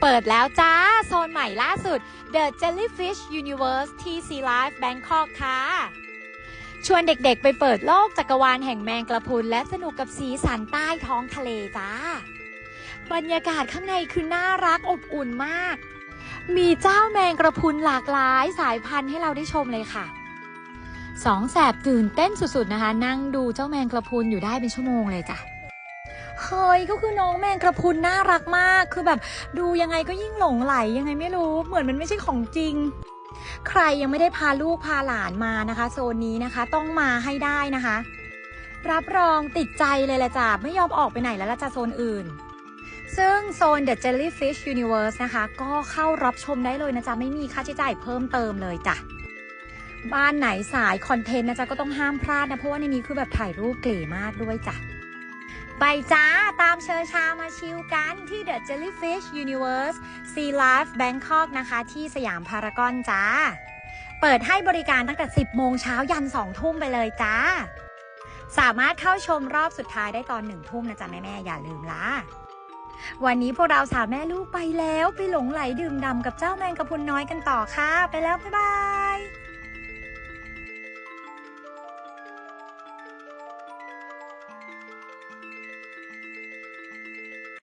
เปิดแล้วจ้า โซนใหม่ล่าสุด The Jellyfish Universe ที่ Sea Life Bangkok ค่ะ ชวนเด็กๆไปเปิดโลกจักรวาลแห่งแมงกระพุน และสนุกกับสีสันใต้ท้องทะเลจ้า บรรยากาศข้างในคือน่ารักอบอุ่นมาก มีเจ้าแมงกระพุนหลากหลายสายพันธุ์ให้เราได้ชมเลยค่ะสองแสบตื่นเต้นสุดๆนะคะ นั่งดูเจ้าแมงกระพุนอยู่ได้เป็นชั่วโมงเลยจ้ะ เฮ้ยก็คือน้องแมงกระพุนน่ารักมาก คือแบบดูยังไงก็ยิ่งหลงไหลยังไงไม่รู้เหมือนมันไม่ใช่ของจริง ใครยังไม่ได้พาลูกพาหลานมานะคะ โซนนี้นะคะต้องมาให้ได้นะคะ รับรองติดใจเลยละจ้ะไม่ยอมออกไปไหนแล้วละจ้ะโซนอื่นซึ่งโซน The Jellyfish Universe นะคะ ก็เข้ารับชมได้เลยนะจ๊ะ ไม่มีค่าใช้จ่ายเพิ่มเติมเลยจ้ะ บ้านไหนสายคอนเทนต์นะจ๊ะ ก็ต้องห้ามพลาดนะ เพราะว่าในนี้คือแบบถ่ายรูปเก๋มากด้วยจ้ะ ไปจ้า ตามเชิญชามาชิลกันที่ The Jellyfish Universe Sea Life Bangkok นะคะ ที่สยามพารากอนจ้า เปิดให้บริการตั้งแต่ 10 โมงเช้ายัน 2 ทุ่มไปเลยจ้า สามารถเข้าชมรอบสุดท้ายได้ตอน1ทุ่มนะจ๊ะแม่ๆ อย่าลืมล่ะวันนี้พวกเราสามแม่ลูกไปแล้ว ไปหลงไหลดื่มด่ำกับเจ้าแมงกะพุนน้อยกันต่อค่ะ ไปแล้ว บ๊ายบาย